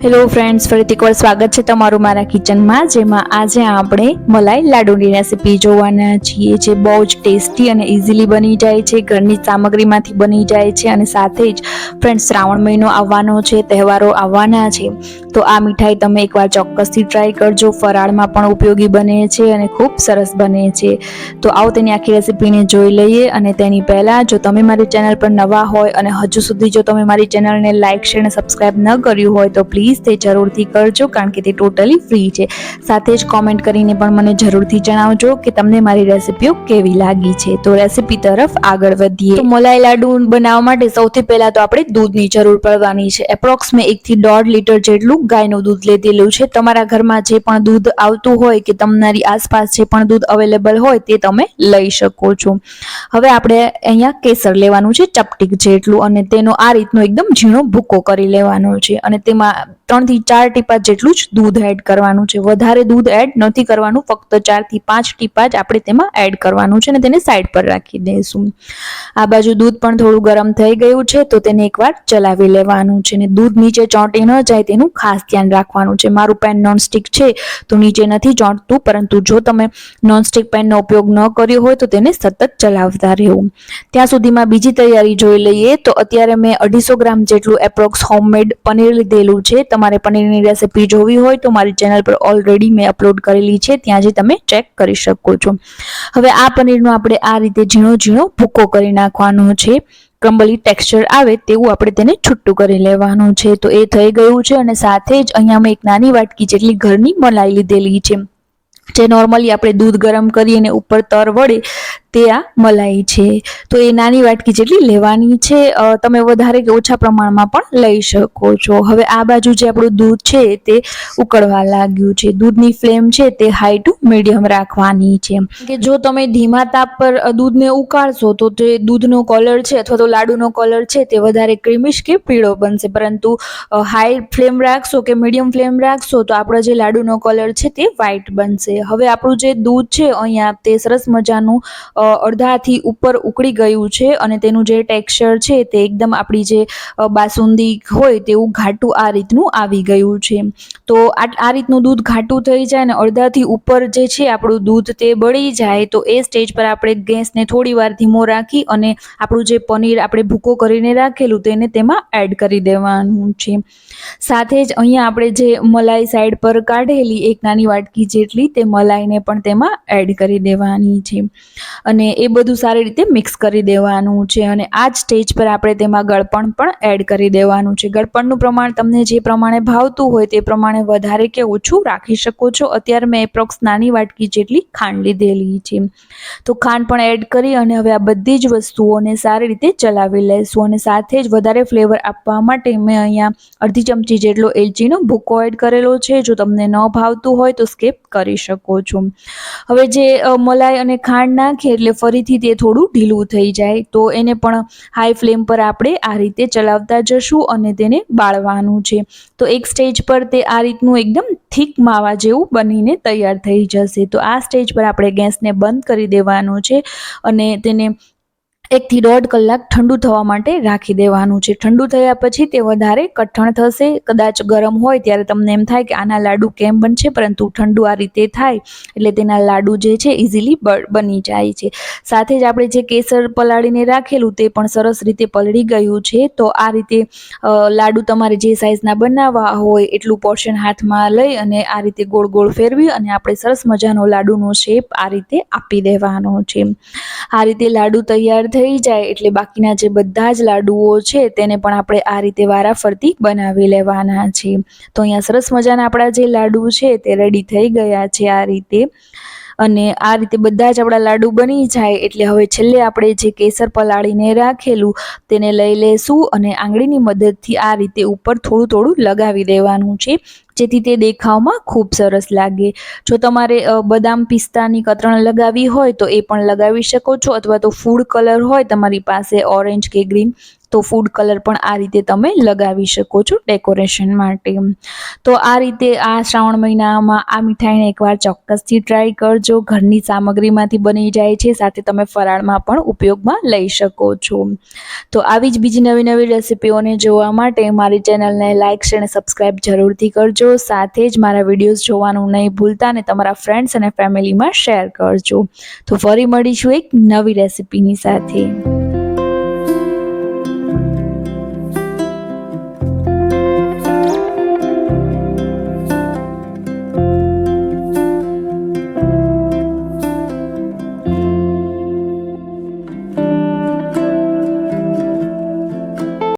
Hello friends ફરીથી એકવાર સ્વાગત છે તમારું મારા કિચનમાં જેમાં આજે આપણે મલાઈ લાડુની રેસીપી જોવાના છીએ, જે બહુ જ ટેસ્ટી અને ઇઝીલી બની જાય છે, ઘરની સામગ્રીમાંથી બની જાય છે, અને સાથે જ ફ્રેન્ડ્સ શ્રાવણ મહિનો આવવાનો છે, તહેવારો આવવાના છે. તો આ મીઠાઈ તમે એકવાર ચોક્કસથી ટ્રાય કરજો. ફરાળમાં પણ ઉપયોગી બને છે અને ખૂબ સરસ બને છે. તો આવો તેની આખી રેસીપીને જોઈ લઈએ અને તેની પહેલાં જો તમે મારી ચેનલ પર નવા હોય અને હજુ સુધી જો તમે મારી ચેનલને લાઇક શેર અને સબસ્ક્રાઈબ ન કર્યું હોય તો પ્લીઝ તે જરૂરથી કરજો કારણ કે તે ટોટલી ફ્રી છે. સાથે જ કોમેન્ટ કરીને પણ મને જરૂરથી જણાવજો કે તમને મારી રેસીપીઓ કેવી લાગી છે. તો રેસીપી તરફ આગળ વધીએ. તો મલાઈ લાડુ બનાવવા માટે સૌથી પહેલાં તો આપણે દૂધની જરૂર પડવાની છે. એપ્રોક્સ મેં એકથી દોઢ લીટર જેટલું ગાયનું દૂધ લીધેલું છે. તમારા ઘરમાં જે પણ દૂધ આવતું હોય કે તમારી આસપાસ જે પણ દૂધ અવેલેબલ હોય તે તમે લઈ શકો છો. હવે આપણે અહીંયા કેસર લેવાનું છે, ચપટીક જેટલું અને તેનો આ રીતનો એકદમ ઝીણો ભૂકો કરી લેવાનો છે અને તેમાં ત્રણથી ચાર ટીપા જેટલું જ દૂધ એડ કરવાનું છે. વધારે દૂધ એડ નથી કરવાનું, ફક્ત ચારથી પાંચ ટીપા જ આપણે તેમાં એડ કરવાનું છે અને તેને સાઈડ પર રાખી દઈશું. આ બાજુ દૂધ પણ થોડું ગરમ થઈ ગયું છે, તો તેને એકવાર ચલાવી લેવાનું છે અને દૂધ નીચે ચોંટી ન જાય તેનું ખાસ ધ્યાન રાખવાનું છે. મારું પેન નોનસ્ટિક છે, તો નીચે નથી ચોંટતું, પરંતુ જો તમે નોનસ્ટિક પેનનો ઉપયોગ ન કર્યો હોય, તો તેને સતત ચલાવતા રહેવું. ત્યાં સુધીમાં બીજી તૈયારી જોઈ લઈએ, તો અત્યારે મેં અઢીસો ગ્રામ જેટલું એપ્રોક્સ હોમમેડ પનીર લીધેલું છે. તમારે પનીરની રેસીપી જોવી હોય, તો મારી ચેનલ પર ઓલરેડી મેં અપલોડ કરેલી છે. ત્યાં જે તમે ચેક કરી શકો છો. હવે આ પનીરનો આપણે આ રીતે ઝીણો ઝીણો ભૂકો કરી નાખવાનો છે. ક્રમ્બલી ટેક્સચર આવે તેવું આપણે તેને છૂટું કરી લેવાનું છે. તો એ થઈ ગયું છે અને સાથે જ અહીંયા મેં એક નાની વાટકી જેટલી ઘરની મલાઈ લીધેલી છે. જે નોર્મલી આપણે દૂધ ગરમ કરી અને ઉપર તર વળે તે આ મલાઈ છે. તો એ નાની વાટકી જેટલી લેવાની છે તમે વધારે કે ઓછા પ્રમાણમાં પણ લઈ શકો છો. હવે આ બાજુ જે આપણું દૂધ છે તે ઉકળવા લાગ્યું છે. દૂધની ફ્લેમ છે તે હાઈ ટુ મીડિયમ રાખવાની છે. કે જો તમે ધીમા તાપ પર દૂધને ઉકાળશો તો તે દૂધનો કલર છે અથવા તો લાડુનો કલર છે તે વધારે ક્રીમિશ કે પીળો બનશે. પરંતુ હાઈ ફ્લેમ રાખશો કે મીડિયમ ફ્લેમ રાખશો તો આપણો જે લાડુનો કલર છે તે વ્હાઈટ બનશે. હવે આપણું જે દૂધ છે અહીંયા તે સરસ મજાનું અડધાથી ઉપર ઉકળી ગયું છે અને તેનું જે ટેક્સચર છે તે એકદમ આપણી જે બાસુંદી હોય તેવું ઘાટું આ રીતનું આવી ગયું છે. તો આ રીતનું દૂધ ઘાટું થઈ જાય અને અડધાથી ઉપર જે છે આપણું દૂધ તે બળી જાય તો એ સ્ટેજ પર આપણે ગેસને થોડી વાર ધીમો રાખી અને આપણું જે પનીર આપણે ભૂકો કરીને રાખેલું તેને તેમાં એડ કરી દેવાનું છે. સાથે જ અહીંયા આપણે જે મલાઈ સાઈડ પર કાઢેલી એક નાની વાટકી જેટલી તે મલાઈને પણ તેમાં એડ કરી દેવાની છે. અને એ બધું સારી રીતે મિક્સ કરી દેવાનું છે અને આ જ સ્ટેજ પર આપણે તેમાં ગળપણ પણ એડ કરી દેવાનું છે. ગળપણનું પ્રમાણ તમને જે પ્રમાણે ભાવતું હોય તે પ્રમાણે વધારે કે ઓછું રાખી શકો છો. અત્યારે મેં એપ્રોક્સ નાની વાટકી જેટલી ખાંડ લીધેલી છે. તો ખાંડ પણ એડ કરી અને હવે આ બધી જ વસ્તુઓને સારી રીતે ચલાવી લઈશું અને સાથે જ વધારે ફ્લેવર આપવા માટે મેં અહીંયા અડધી ચમચી જેટલો એલચીનો ભૂકો એડ કરેલો છે. જો તમને ન ભાવતું હોય તો સ્કીપ કરી શકો છો. હવે જે મલાઈ અને ખાંડ નાખીએ એટલે ફરીથી તે થોડું ઢીલું થઈ જાય. તો એને પણ હાઈ ફ્લેમ પર આપણે આ રીતે ચલાવતા જશું અને તેને બાળવાનું છે. તો એક સ્ટેજ પર તે આ રીતનું એકદમ થીક માવા જેવું બનીને તૈયાર થઈ જશે. તો આ સ્ટેજ પર આપણે ગેસને બંધ કરી દેવાનો છે અને તેને એકથી દોઢ કલાક ઠંડુ થવા માટે રાખી દેવાનું છે. ઠંડુ થયા પછી તે વધારે કઠણ થશે. કદાચ ગરમ હોય ત્યારે તમને એમ થાય કે આના લાડુ કેમ બનશે, પરંતુ ઠંડુ આ રીતે થાય એટલે તેના લાડુ જે છે ઇઝીલી બની જાય છે. સાથે જ આપણે જે કેસર પલાળીને રાખેલું તે પણ સરસ રીતે પલળી ગયું છે. તો આ રીતે લાડુ તમારે જે સાઇઝના બનાવવા હોય એટલું પોર્શન હાથમાં લઈ અને આ રીતે ગોળ ગોળ ફેરવી અને આપણે સરસ મજાનો લાડુનો શેપ આ રીતે આપી દેવાનો છે. આ રીતે લાડુ તૈયાર થઈ જાય એટલે બાકીના જે બધા જ લાડુઓ છે તેને પણ આપણે આ રીતે વારાફરતી બનાવી લેવાના છે. તો અહીંયા સરસ મજાના આપણા જે લાડુ છે તે રેડી થઈ ગયા છે આ રીતે. અને આ રીતે બધા જ આપણા લાડુ બની જાય એટલે હવે છેલ્લે આપણે જે કેસર પલાળીને રાખેલું તેને લઈ લેશું અને આંગળીની મદદથી આ રીતે ઉપર થોડું થોડું લગાવી દેવાનું છે. જેથી તે દેખાવમાં ખૂબ સરસ લાગે. જો તમારે બદામ પિસ્તાની કતરણ લગાવી હોય તો એ પણ લગાવી શકો છો અથવા તો ફૂડ કલર હોય તમારી પાસે ઓરેન્જ કે ગ્રીન તો ફૂડ કલર પણ આ રીતે તમે લગાવી શકો છો ડેકોરેશન માટે. તો આ રીતે આ શ્રાવણ મહિનામાં આ મીઠાઈને એકવાર ચોક્કસથી ટ્રાય કરજો. ઘરની સામગ્રીમાંથી બની જાય છે, સાથે તમે ફરાળમાં પણ ઉપયોગમાં લઈ શકો છો. તો આવી જ બીજી નવી નવી રેસિપીઓને જોવા માટે મારી ચેનલને લાઇક શેર અને સબસ્ક્રાઈબ જરૂરથી કરજો. સાથે જ મારા વિડીયોઝ જોવાનું નહીં ભૂલતા અને તમારા ફ્રેન્ડ્સ અને ફેમિલીમાં શેર કરજો. તો ફરી મળીશું એક નવી રેસિપીની સાથે.